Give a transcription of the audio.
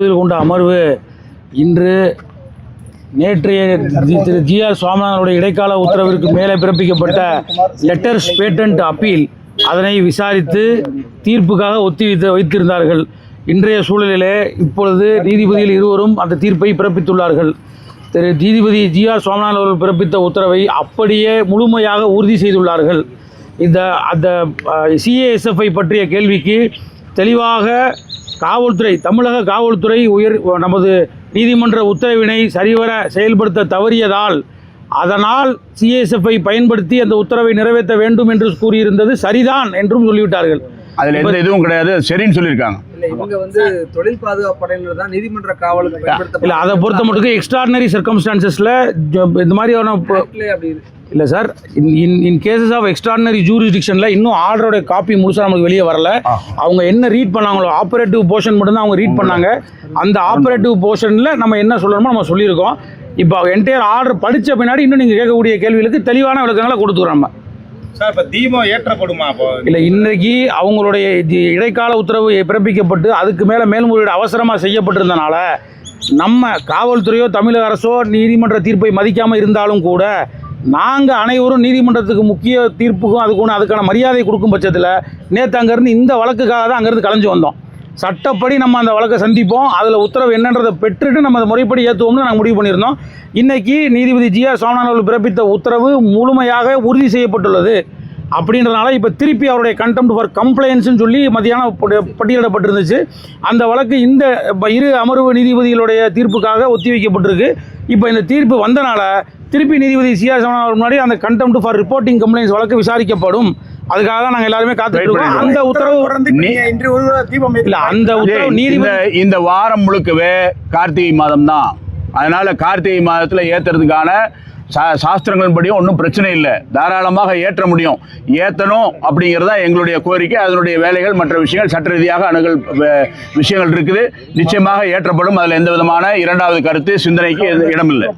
கொண்ட அமர்வு இன்று நேற்றைய திரு ஜி ஆர் சுவாமிநாதனுடைய இடைக்கால உத்தரவிற்கு மேலே பிறப்பிக்கப்பட்ட லெட்டர்ஸ் பேட்டன்ட் அப்பீல் அதனை விசாரித்து தீர்ப்புக்காக ஒத்தி வைத்து வைத்திருந்தார்கள். இன்றைய சூழலிலே இப்பொழுது நீதிபதியில் இருவரும் அந்த தீர்ப்பை பிறப்பித்துள்ளார்கள். திரு நீதிபதி ஜி ஆர் சுவாமிநாதன் அவர்கள் பிறப்பித்த உத்தரவை அப்படியே முழுமையாக உறுதி செய்துள்ளார்கள். இந்த அந்த சிஏஎஸ்எஃப்ஐ பற்றிய கேள்விக்கு தெளிவாக காவல்துறை தமிழக காவல்துறை உயர் நமது நீதிமன்ற உத்தரவினை சரிவர செயல்படுத்த தவறியதால் அதனால் சிஎஸ்எஃப்ஐ பயன்படுத்தி அந்த உத்தரவை நிறைவேற்ற வேண்டும் என்று கூறியிருந்தது சரிதான் என்றும் சொல்லிவிட்டார்கள். அதுல எந்த இதுவும் கிடையாது. சரின்னு சொல்லியிருக்காங்க. இல்ல இவங்க வந்து தொழில் பாதுகாப்பு படையினர் தான் நீதிமன்ற காவலுக்கு இல்லை அதை பொறுத்த மட்டும் எக்ஸ்ட்ராடினரி சர்க்கம்ஸ்டான்சஸில் இந்த மாதிரியான அப்படி. இல்லை sir in in in cases of extraordinary ஜூரிஸ்டிக்ஷனில் இன்னும் ஆர்டரோட காப்பி முழுசாக நமக்கு வெளியே வரல. அவங்க என்ன ரீட் பண்ணாங்களோ ஆப்ரேட்டிவ் போர்ஷன் மட்டும்தான் அவங்க ரீட் பண்ணாங்க. அந்த ஆப்ரேட்டிவ் போர்ஷனில் நம்ம என்ன சொல்லணுமோ நம்ம சொல்லியிருக்கோம். இப்போ என்டையர் ஆர்டர் படித்த பின்னாடி இன்னும் நீங்கள் கேட்கக்கூடிய கேள்விகளுக்கு தெளிவான விளக்கங்களை கொடுத்துக்கிறோம் நம்ம. சார் இப்ப தீபம் ஏற்றப்படுமா அப்போ? இல்லை இன்னைக்கு அவங்களுடைய இது இடைக்கால உத்தரவு பிறப்பிக்கப்பட்டு அதுக்கு மேலே மேல்முறையீடு அவசரமாக செய்யப்பட்டிருந்தனால நம்ம காவல்துறையோ தமிழக அரசோ நீதிமன்ற தீர்ப்பை மதிக்காமல் இருந்தாலும் கூட நாங்கள் அனைவரும் நீதிமன்றத்துக்கு முக்கிய தீர்ப்புக்கும் அதுக்கு அதுக்கான மரியாதை கொடுக்கும் பட்சத்தில் நேற்று அங்கேருந்து இந்த வழக்குக்காக தான் அங்கேருந்து கலைஞ்சு வந்தோம். சட்டப்படி நம்ம அந்த வழக்கை சந்திப்போம். அதில் உத்தரவு என்னன்றதை பெற்றுட்டு நம்ம அதை முறைப்படி ஏற்றுவோம்னு நாங்கள் முடிவு பண்ணியிருந்தோம். இன்றைக்கி நீதிபதி ஜி ஆர் சோமநாதன் அவர்கள் பிறப்பித்த உத்தரவு முழுமையாக உறுதி செய்யப்பட்டுள்ளது. அப்படின்றதுனால இப்போ திருப்பி அவருடைய கண்டெம்ட் ஃபார் கம்ப்ளைன்ஸ்னு சொல்லி மத்தியானம் பட்டியலிடப்பட்டிருந்துச்சு. அந்த வழக்கு இந்த இரு அமர்வு நீதிபதிகளுடைய தீர்ப்புக்காக ஒத்தி வைக்கப்பட்டிருக்கு. இப்போ இந்த தீர்ப்பு வந்தனால திருப்பி நீதிபதி சி ஆர் சோமநாதன் முன்னாடி அந்த கண்டெம்ட் ஃபார் ரிப்போர்ட்டிங் கம்ப்ளைண்ட்ஸ் வழக்கு விசாரிக்கப்படும். அதுக்காக தான் நாங்கள் எல்லாருமே காத்துட்டு இருக்கோம். அந்த உத்தரவு நீங்க இல்லை அந்த உத்தரவு நீதிபதி இந்த வாரம் முழுக்கவே கார்த்திகை மாதம் தான். அதனால கார்த்திகை மாதத்துல ஏத்துறதுக்கான சா சாஸ்திரங்கள் படியும் ஒன்றும் பிரச்சனை இல்லை. தாராளமாக ஏற்ற முடியும். ஏற்றணும் அப்படிங்கிறது தான் எங்களுடைய கோரிக்கை. அதனுடைய வேலைகள் மற்ற விஷயங்கள் சட்ட ரீதியாக அணுகல் விஷயங்கள் இருக்குது. நிச்சயமாக ஏற்றப்படும். அதில் எந்த விதமான இரண்டாவது கருத்து சிந்தனைக்கு இடமில்லை.